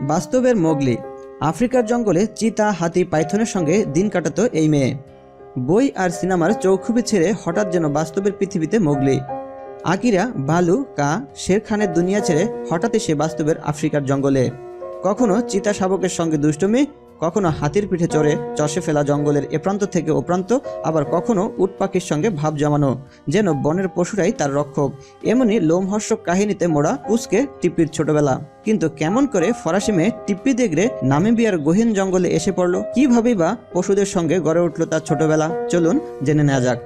বাস্তবের মোগলি। আফ্রিকার জঙ্গলে চিতা, হাতি, পাইথনের সঙ্গে দিন কাটাত এই মেয়ে। বই আর সিনেমার চৌখুবি ছেড়ে হঠাৎ যেন বাস্তবের পৃথিবীতে মোগলি। আকিরা, বালু, কা শের খানের দুনিয়া ছেড়ে হঠাৎই সে বাস্তবের আফ্রিকার জঙ্গলে। কখনো চিতা শাবকের সঙ্গে দুষ্টমি কখনো হাতির পিঠে চড়ে চষে ফেলা জঙ্গলের এ প্রান্ত থেকে ও প্রান্ত, আবার কখনো উটপাখির সঙ্গে ভাব জমানো, যেন বনের পশুরাই তার রক্ষক। এমনই লোমহর্ষক কাহিনীতে মোড়া পুসকে টিপির ছোটবেলা। কিন্তু কেমন করে ফরাসি মেয়ে টিপ্পি দেখরে নামিবিয়ার গহীন জঙ্গলে এসে পড়ল? কিভাবেই বা পশুদের সঙ্গে গড়ে উঠল তার ছোটবেলা? চলুন জেনে নেওয়া যাক।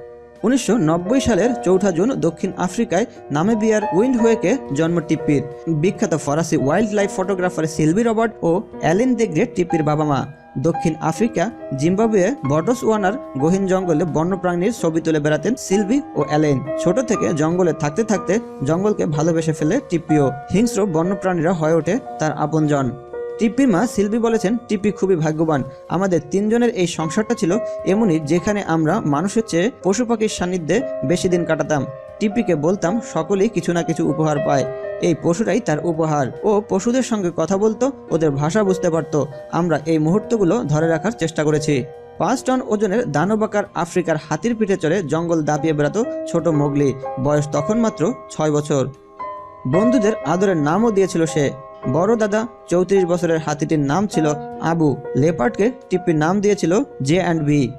উনিশশো নব্বই সালের চৌঠা জুন দক্ষিণ আফ্রিকায় নামিবিয়ার উইন্ডহোয়েকে জন্ম টিপ্পির। বিখ্যাত ফরাসি wild life photographer Sylvie Robert ও অ্যালিন দে গ্রেট টিপ্পির বাবা মা দক্ষিণ আফ্রিকা, জিম্বাবুয়ে বটস ওয়ানার গহীন জঙ্গলে বন্যপ্রাণীর ছবি তুলে বেড়াতেন সিলভি ও অ্যালেন। ছোট থেকে জঙ্গলে থাকতে থাকতে জঙ্গলকে ভালোবেসে ফেলে টিপ্পিও। হিংস্র বন্যপ্রাণীরা হয়ে ওঠে তার আপনজন। টিপ্পির মা শিল্পী বলেছেন টিপ্পি খুবই ভাগ্যবান। আমাদের তিনজনের এই সংসারটা ছিল এমনই যেখানে আমরা মানুষের চেয়ে পশু পাখির সান্নিধ্যে বেশি দিন কাটাতাম। টিপ্পিকে বলতাম, সকলেই কিছু না কিছু উপহার পায়। এই পশুরাই তার উপহার। ও পশুদের সঙ্গে কথা বলতো, ওদের ভাষা বুঝতে পারতো। আমরা এই মুহূর্তগুলো ধরে রাখার চেষ্টা করেছি। পাঁচ টন ওজনের দানবাকার আফ্রিকার হাতির পিঠে চড়ে জঙ্গল দাপিয়ে বেড়াতো ছোট মোগলি। বয়স তখন মাত্র ছয় বছর। বন্ধুদের আদরের নামও দিয়েছিল সে। বড় দাদা চৌত্রিশ বছরের হাতিটির নাম ছিল আবু। লেপার্ডকে টিপ্পির নাম দিয়েছিল জে অ্যান্ড বি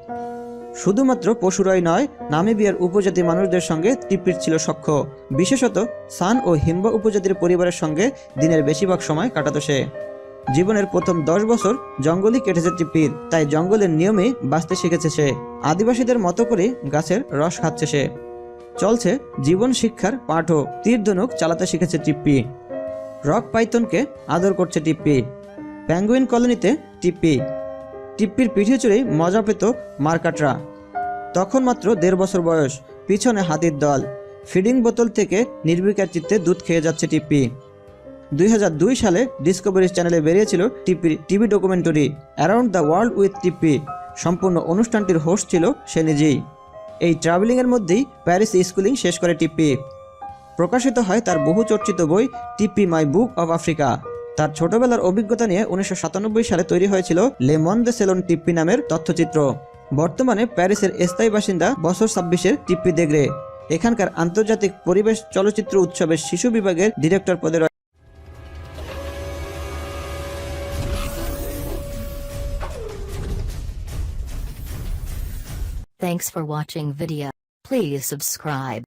শুধুমাত্র পশুরাই নয়, নামিবিয়ার উপজাতি মানুষদের সঙ্গে টিপ্পির ছিল সখ্য। বিশেষত সান ও হিম্বা উপজাতির পরিবারের সঙ্গে দিনের বেশিরভাগ সময় কাটাতো সে। জীবনের প্রথম দশ বছর জঙ্গলই কেটেছে টিপ্পির, তাই জঙ্গলের নিয়মেই বাঁচতে শিখেছে সে। আদিবাসীদের মতো করে গাছের রস খাচ্ছে সে। চলছে জীবন শিক্ষার পাঠও। তীর ধনুক চালাতে শিখেছে টিপ্পি। রক পাইথনকে আদর করছে টিপ্পি। প্যাঙ্গুইন কলোনিতে টিপ্পি। টিপ্পির পিঠে চড়েই মজা পেত মার্কাটরা। তখন মাত্র দেড় বছর বয়স, পিছনে হাতির দল। ফিডিং বোতল থেকে নির্বিকার চিত্তে দুধ খেয়ে যাচ্ছে টিপ্পি। দুই হাজার দুই সালে ডিসকভারি চ্যানেলে বেরিয়েছিল টিপির TV documentary, around the world with Tippi. সম্পূর্ণ অনুষ্ঠানটির হোস্ট ছিল সে নিজেই। এই ট্রাভেলিংয়ের মধ্যেই প্যারিস স্কুলিং শেষ করে টিপ্পি। প্রকাশিত হয় তার বহু চর্চিত বই টিপি মাই বুক অব আফ্রিকা তার ছোটবেলার অভিজ্ঞতা নিয়ে উনিশশো সাতানব্বই সালে তৈরি হয়েছিল লেমন দে সেলন টিপ্পি নামের তথ্যচিত্র বর্তমানে প্যারিসের স্থায়ী বাসিন্দা বছর ছাব্বিশের টিপ্পি দেগরে এখানকার আন্তর্জাতিক পরিবেশ চলচ্চিত্র উৎসবের শিশু বিভাগের ডিরেক্টর পদে রয়েছে Thanks for watching video. Please subscribe.